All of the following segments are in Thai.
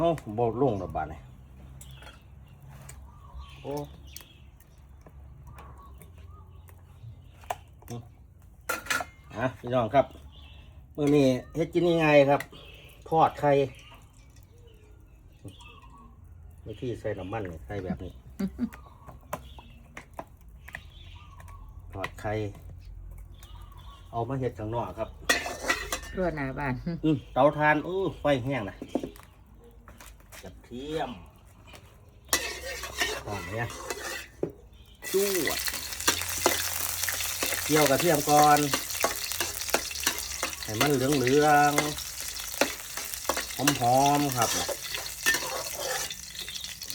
เอ้าบ่ลงดอกบาดนี่โอ้อืมอะพี่น้องครับมื้อนี้เฮ็ดกินยังไงครับ ทอดไข่ไม่ที่ใส่น้ำมันนี่ไข่แบบนี้ ทอดไข่เอามาเฮ็ดข้างนอกครับ รัวหนาบ้าน อืมเตาทานอู้ไฟแห้งนะกระ เทียมหอมเนี่ยจวดเกี่ยวกระเทียมก่อน ให้มันเหลืองเหลืองหอมหอมๆครับ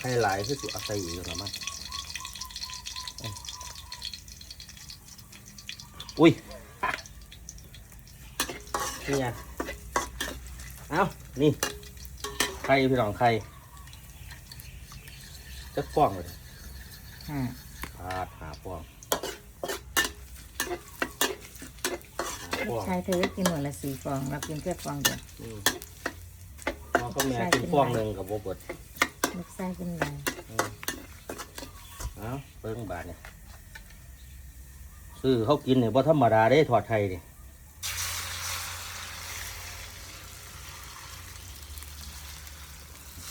ให้หลายคือสิเอาใส่อีกแล้วมั้งอุ้ยนี่ไงเอานี่ ไข่พี่น้องไข่ จะฟ้องเลยอ่าพาดหาฟ้องหาลูฟ้กองชายเธอก็กินหมดละสี่ฟองเรากินแค่ฟองเดียวอืมน้องก็แม่กินฟ้องหนึ่งกับโบเบิดลูกชายเป็นไรอืมเอาเบิ้งบาทเนี่ยซื้อเขากินเนี่ยบ่ธรรมดาได้ถอดไทยนี่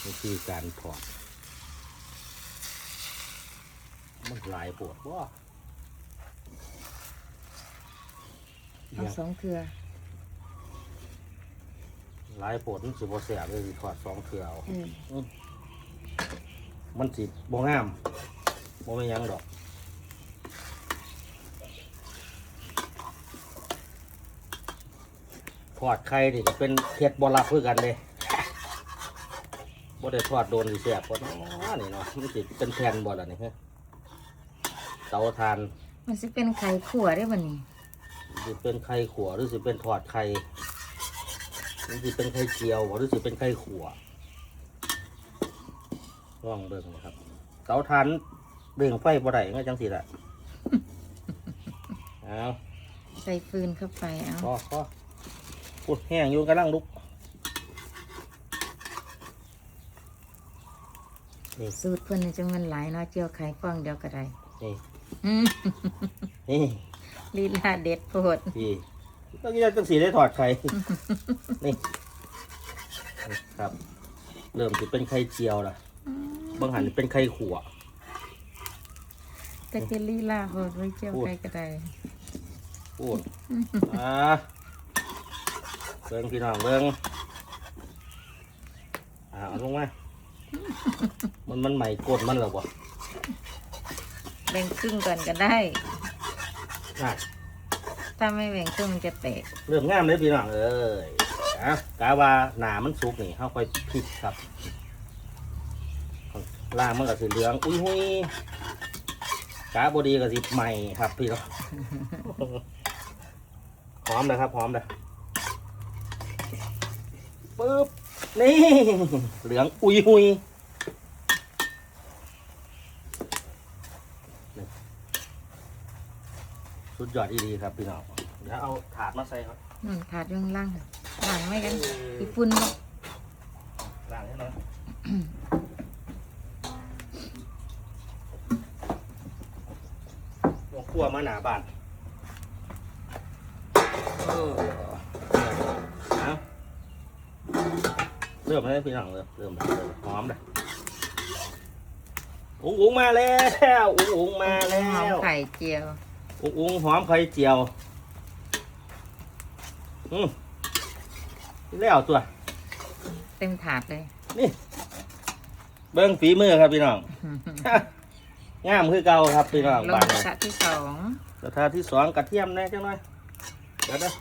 วิธีการถอด มันหลายปวดว่าเอาสองเครือหลายปวดมันสิบ่เสียเลยสิถอดสองเทื่อเอาเออมันสิบ่งามบ่ไม่นหยังดอกทอดไข่นี่ก็เป็นเผ็ดบ่รับคือกันเลยบ่ได้ทอดโดนสิแซ่บบ่เนาะนี่เนาะมันสิเป็นแผ่นบ่ล่ะนี่ฮะ เตาทานมันสิเป็นไข่ขั่วได้บ่นี่สิเป็นไข่ขัวหรือสิเป็นทอดไข่หรือสิเป็นไข่เจียวบ่หรือสิเป็นไข่ขัวลองเบิ่งนะครับเตาทานเบ่งไฟบ่ได้ก็จังสิล่ะเอาใส่ฟืนเข้าไปเอาพอพอพูดแห้งอยู่กำลังลุกนี่สูตรเพิ่นนี่จังมันหลายเนาะเจียวไข่ฟองเดียวก็ได้นี่อืม นี่ลีลาเด็ดโพดพี่ต้องกินจังสีได้ถอดไข่ นี่ ครับ เริ่มจะเป็นไข่เจียวละบางหันเป็นไข่ขัวก็จะลีลาโพดไว้เจียวพูดไข่ก็ได้พูดอ่าเบิ้งพี่น้องเบิ้งอ่าเอาลงมา มันมันใหม่กดมันเหรอวะ แบ่งครึ่งก่อนก็ได้ น่ะถ้าไม่แบ่งครึ่งมันจะแตกเริ่มงามเลยพี่น้องเอ้ยอะกาว่าหนามันสุกนี่เขาค่อยพลิกครับล่างมันก็สีเหลือง อุ้ยหุยกาบดีก็สิใหม่ครับพี่น้อง หอมนะครับหอมเลยปึ๊บนี่ เหลืองอุยหุย สุดยอดอีดีครับพี่น้องเดี๋ยวเอาถาดมาใส่ครับอืมถาดอยู่ข้างล่างค่ะล่างไม่กันอีฝุ่นเนาะล้างให้หน่อยลงคั่วมาหนาบานเออเอาเริ่มแล้วพี่น้องเริ่มเริ่มแล้วเริ่มหอมเลยอุ้งอุ้งมาแล้วอุ้งอุ้งมาแล้หอมว ไข่เจียว อุ้งอุ้งหอมไข่เจียว อืมแล้วตัว เต็มถาดเลย นี่ เบิ้งฝีมือครับพี่น้อง งามคือเก่าครับพี่น้องลงบ้านกระนี้ทะที่สองกระทะที่สองกระเทียมแน่จังหน่อยเดี๋ยวนะ